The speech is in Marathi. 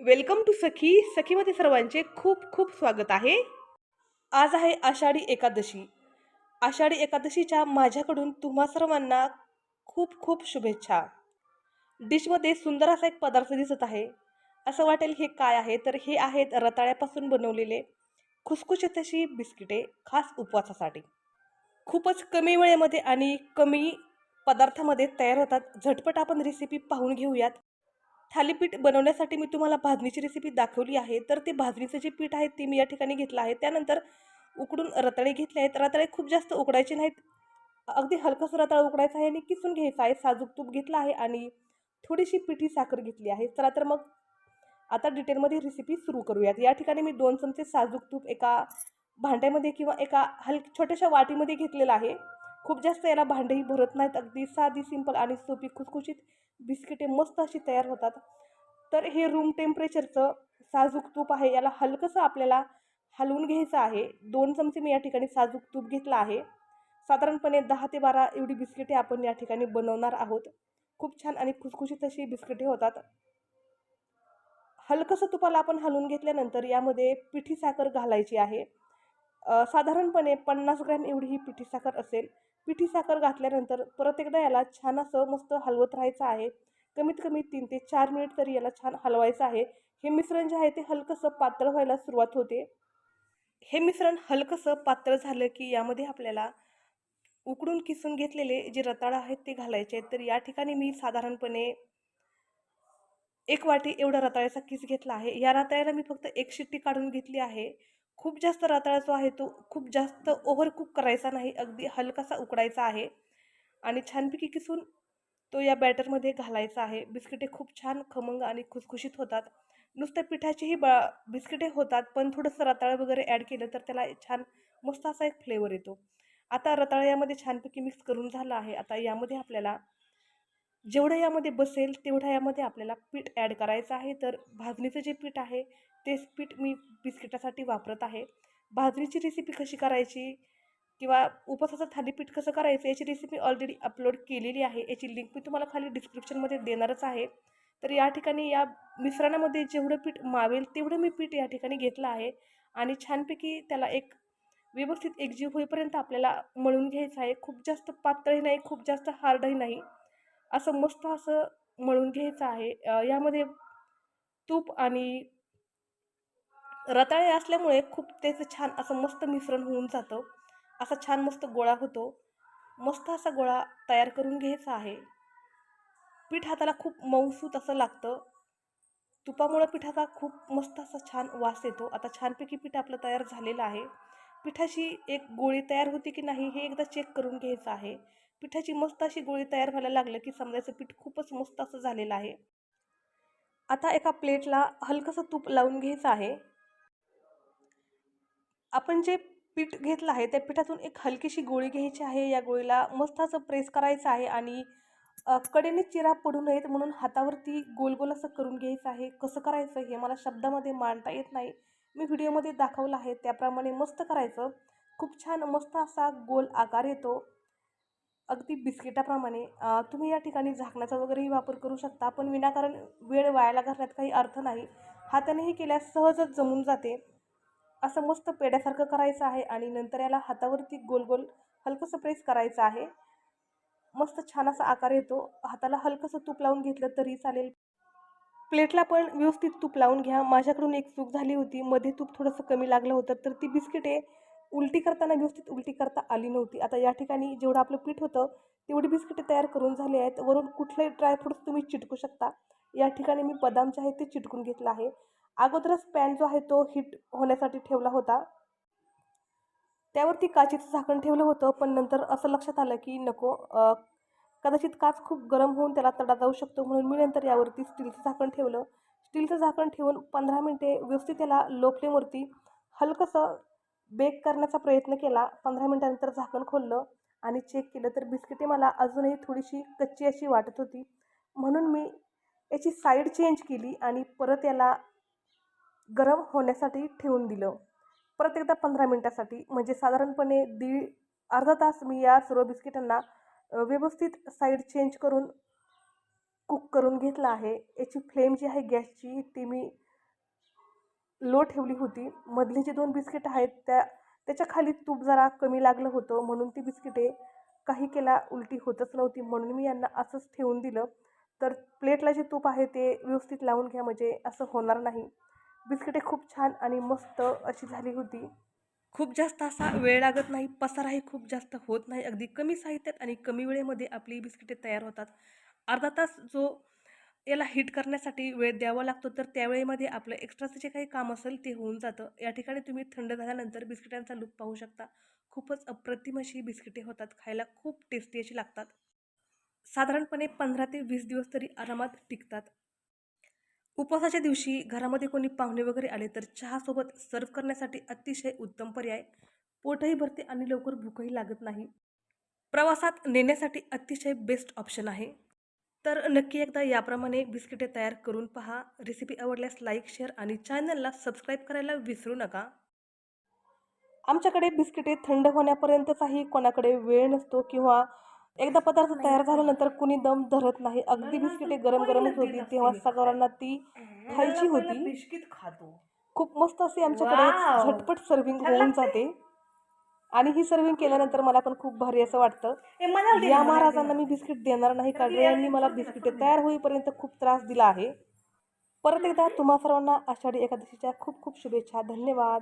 वेलकम टू सखी. सखीमध्ये सर्वांचे खूप खूप स्वागत आहे. आज आहे आषाढी एकादशी. आषाढी एकादशीच्या माझ्याकडून तुम्हा सर्वांना खूप खूप शुभेच्छा. डिशमध्ये सुंदर असा एक पदार्थ दिसत आहे. असं वाटेल हे काय आहे? तर हे आहेत रताळ्यापासून बनवलेले खुसखुशीत अशी बिस्किटे खास उपवासासाठी. खूपच कमी वेळेमध्ये आणि कमी पदार्थामध्ये तयार होतात. झटपट आपण रेसिपी पाहून घेऊयात. थालीपीठ बनवण्यासाठी मी तुम्हाला भाजणीची रेसिपी दाखवली आहे. तर ते भाजणीचं जे पीठ आहे ते मी या ठिकाणी घेतलं आहे. त्यानंतर उकडून रताळे घेतले आहेत. रताळे खूप जास्त उकडायचे नाहीत. अगदी हलकंसं रताळं उकडायचं आहे आणि किसून घ्यायचं आहे. साजूक तूप घेतलं आहे आणि थोडीशी पिठी साखर घेतली आहे. चला तर मग आता डिटेलमध्ये रेसिपी सुरू करूयात. या ठिकाणी मी दोन चमचे साजूक तूप एका भांड्यामध्ये किंवा एका हल छोट्याशा वाटीमध्ये घेतलेलं आहे. खूप जास्त याला भांडेही भरत नाहीत. अगदी साधी सिंपल आणि सोपी खुसखुशीत बिस्किटे मस्त अशी तयार होतात. तर हे रूम टेम्परेचरचं साजूक तूप आहे. याला हलकंसं आपल्याला हलवून घ्यायचं आहे. दोन चमचे मी या ठिकाणी साजूक तूप घेतलं आहे. साधारणपणे दहा ते बारा एवढी बिस्किटे आपण या ठिकाणी बनवणार आहोत. खूप छान आणि खुसखुशीत अशी बिस्किटे होतात. हलकंसं तुपाला आपण हलवून घेतल्यानंतर यामध्ये पिठी साखर घालायची आहे. साधारणपणे पन्नास ग्रॅम एवढी ही पिठी साखर असेल. पिठी साखर घातल्यानंतर परत एकदा याला छान असं मस्त हलवत राहायचं आहे. कमीत कमी तीन ते चार मिनिट तरी याला छान हलवायचं आहे. हे मिश्रण जे आहे ते हलकंसं पातळ व्हायला सुरुवात होते. हे मिश्रण हलकंसं पातळ झालं की यामध्ये आपल्याला उकडून किसून घेतलेले जे रताळं आहेत ते घालायचे आहेत. तर या ठिकाणी मी साधारणपणे एक वाटी एवढा रताळ्याचा किस घेतला आहे. या रताळ्याला मी फक्त एक शिट्टी काढून घेतली आहे. खूप जास्त रताळा जो आहे तो खूप जास्त ओव्हर कुक करायचा नाही अगदी हलकासा उकडायचा आहे. आणि छानपैकी किसून तो या बॅटरमध्ये घालायचा आहे. बिस्किटे खूप छान खमंग आणि खुसखुशीत होतात. नुसत्या पिठाचीही बा बिस्किटे होतात पण थोडंसं रताळं वगैरे ॲड केलं तर त्याला छान मस्त असा एक फ्लेवर येतो. आता रताळा यामध्ये छानपैकी मिक्स करून झालं आहे. आता यामध्ये आपल्याला जेवढं यामध्ये बसेल तेवढा यामध्ये आपल्याला पीठ ॲड करायचं आहे. तर भाजणीचं जे पीठ आहे तेच पीठ मी बिस्किटासाठी वापरत आहे. भाजणीची रेसिपी कशी करायची किंवा उपवासाचं थालीपीठ कसं करायचं याची रेसिपी ऑलरेडी अपलोड केलेली आहे. याची लिंक मी तुम्हाला खाली डिस्क्रिप्शनमध्ये देणारच आहे. तर या ठिकाणी या मिश्रणामध्ये जेवढं पीठ मावेल तेवढं मी पीठ या ठिकाणी घेतलं आहे. आणि छानपैकी त्याला एक व्यवस्थित एकजीव होईपर्यंत आपल्याला मळून घ्यायचं आहे. खूप जास्त पातळही नाही खूप जास्त हार्डही नाही. असं मस्त असं मळून घ्यायचं आहे. यामध्ये तूप आणि रताळे असल्यामुळे खूप त्याचं छान असं मस्त मिश्रण होऊन जातं. असा छान मस्त गोळा होतो. मस्त असा गोळा तयार करून घ्यायचा आहे. पीठ हाताला खूप मऊसूत असं लागतं. तुपामुळं पिठाचा खूप मस्त असा छान वास येतो. आता छानपैकी पीठ आपलं तयार झालेलं आहे. पिठाशी एक गोळी तयार होती की नाही हे एकदा चेक करून घ्यायचं आहे. पिठाची मस्त अशी गोळी तयार व्हायला लागलं की समजायचं पीठ खूपच मस्त असं झालेलं आहे. आता एका प्लेटला हलकंसं तूप लावून घ्यायचं आहे. आपण जे पीठ घेतलं आहे त्या पिठातून एक हलकीशी गोळी घ्यायची आहे. या गोळीला मस्त असं प्रेस करायचं आहे आणि कडेने चिरा पडू नयेत म्हणून हातावरती गोल गोल असं करून घ्यायचं आहे. कसं करायचं हे मला शब्दामध्ये मांडता येत नाही. मी व्हिडिओमध्ये दाखवलं आहे. त्याप्रमाणे मस्त करायचं. खूप छान मस्त असा गोल आकार येतो. अगदी बिस्किटाप्रमाणे तुम्ही या ठिकाणी झाकण्याचा वगैरेही वापर करू शकता. पण विनाकारण वेळ वायाला घालण्यात काही अर्थ नाही. हातानेही केल्यास सहजच जमून जाते. असं मस्त पेड्यासारखं करायचं आहे आणि नंतर याला हातावरती गोल गोल हलकंसं प्रेस करायचं आहे. मस्त छान असा आकार येतो. हाताला हलकंसं तूप लावून घेतलं तरी चालेल. प्लेटला पण व्यवस्थित तूप लावून घ्या. माझ्याकडून एक चूक झाली होती. मध्ये तूप थोडंसं कमी लागलं होतं तर ती बिस्किटे उलटी करताना व्यवस्थित उलटी करता आली नव्हती. आता या ठिकाणी जेवढं आपलं पीठ होतं तेवढी बिस्किटे तयार करून झाली आहेत. वरून कुठलेही ड्रायफ्रूट्स तुम्ही चिटकू शकता. या ठिकाणी मी बदाम जे आहे ते चिटकून घेतलं आहे. अगोदरच पॅन जो आहे तो हीट होण्यासाठी ठेवला होता. त्यावरती काचेचं झाकण ठेवलं होतं पण नंतर असं लक्षात आलं की नको कदाचित काच खूप गरम होऊन त्याला तडा जाऊ शकतो म्हणून मी नंतर यावरती स्टीलचं झाकण ठेवलं. स्टीलचं झाकण ठेवून पंधरा मिनटे व्यवस्थित त्याला लो फ्लेमवरती हलकंसं बेक करण्याचा प्रयत्न केला. पंधरा मिनटानंतर झाकण खोललं आणि चेक केलं तर बिस्किटे मला अजूनही थोडीशी कच्ची अशी वाटत होती. म्हणून मी याची साईड चेंज केली आणि परत याला गरम होण्यासाठी ठेवून दिलं. परत एकदा पंधरा मिनटासाठी. म्हणजे साधारणपणे दीड अर्धा तास मी या सर्व बिस्किटांना व्यवस्थित साईड चेंज करून कुक करून घेतला आहे. याची फ्लेम जी आहे गॅसची ती मी लो ठेवली होती. मधली जी दोन बिस्किट आहेत त्या त्याच्याखाली तूप जरा कमी लागलं होतं म्हणून ती बिस्किटे काही केला उलटी होतच नव्हती. म्हणून मी यांना असंच ठेवून दिलं. तर प्लेटला जे तूप आहे ते व्यवस्थित लावून घ्या म्हणजे असं होणार नाही. बिस्किटे खूप छान आणि मस्त अशी झाली होती. खूप जास्त असा वेळ लागत नाही पसाराही खूप जास्त होत नाही. अगदी कमी साहित्यात आणि कमी वेळेमध्ये आपली बिस्किटे तयार होतात. अर्धा तास जो याला हिट करण्यासाठी वेळ द्यावा लागतो. तर त्यावेळेमध्ये आपलं एक्स्ट्राचं जे काही काम असेल ते होऊन जातं. या ठिकाणी तुम्ही थंड झाल्यानंतर बिस्किटांचा लुक पाहू शकता. खूपच अप्रतिम अशी बिस्किटे होतात. खायला खूप टेस्टी अशी लागतात. साधारणपणे पंधरा ते वीस दिवस तरी आरामात टिकतात. उपवासाच्या दिवशी घरामध्ये कोणी पाहुणे वगैरे आले तर चहासोबत सर्व करण्यासाठी अतिशय उत्तम पर्याय. पोटही भरते आणि लवकर भूकही लागत नाही. प्रवासात नेण्यासाठी अतिशय बेस्ट ऑप्शन आहे. तर नक्की एकदा याप्रमाणे बिस्किटे तयार करून पहा. रेसिपी आवडल्यास लाईक शेअर आणि चॅनलला सबस्क्राईब करायला विसरू नका. आमच्याकडे बिस्किटे थंड होण्यापर्यंतचाही कोणाकडे वेळ नसतो किंवा एकदा पदार्थ तयार झाल्यानंतर कुणी दम धरत नाही. अगदी बिस्किटे गरम गरमच होती तेव्हा सगळ्यांना ती खायची होती. बिस्किट खातो. खूप मस्त अशी आमच्याकडे! झटपट सर्विंग होऊन. जाते. आणि ही सर्विंग केल्यानंतर मला पण खूप भारी असं वाटतं. या महाराजांना मी. बिस्किट देणार नाही कारण यांनी मला बिस्किटे तयार होईपर्यंत खूप त्रास दिला आहे. परत एकदा तुम्हा सर्वांना आषाढी एकादशीच्या खूप खूप शुभेच्छा. धन्यवाद.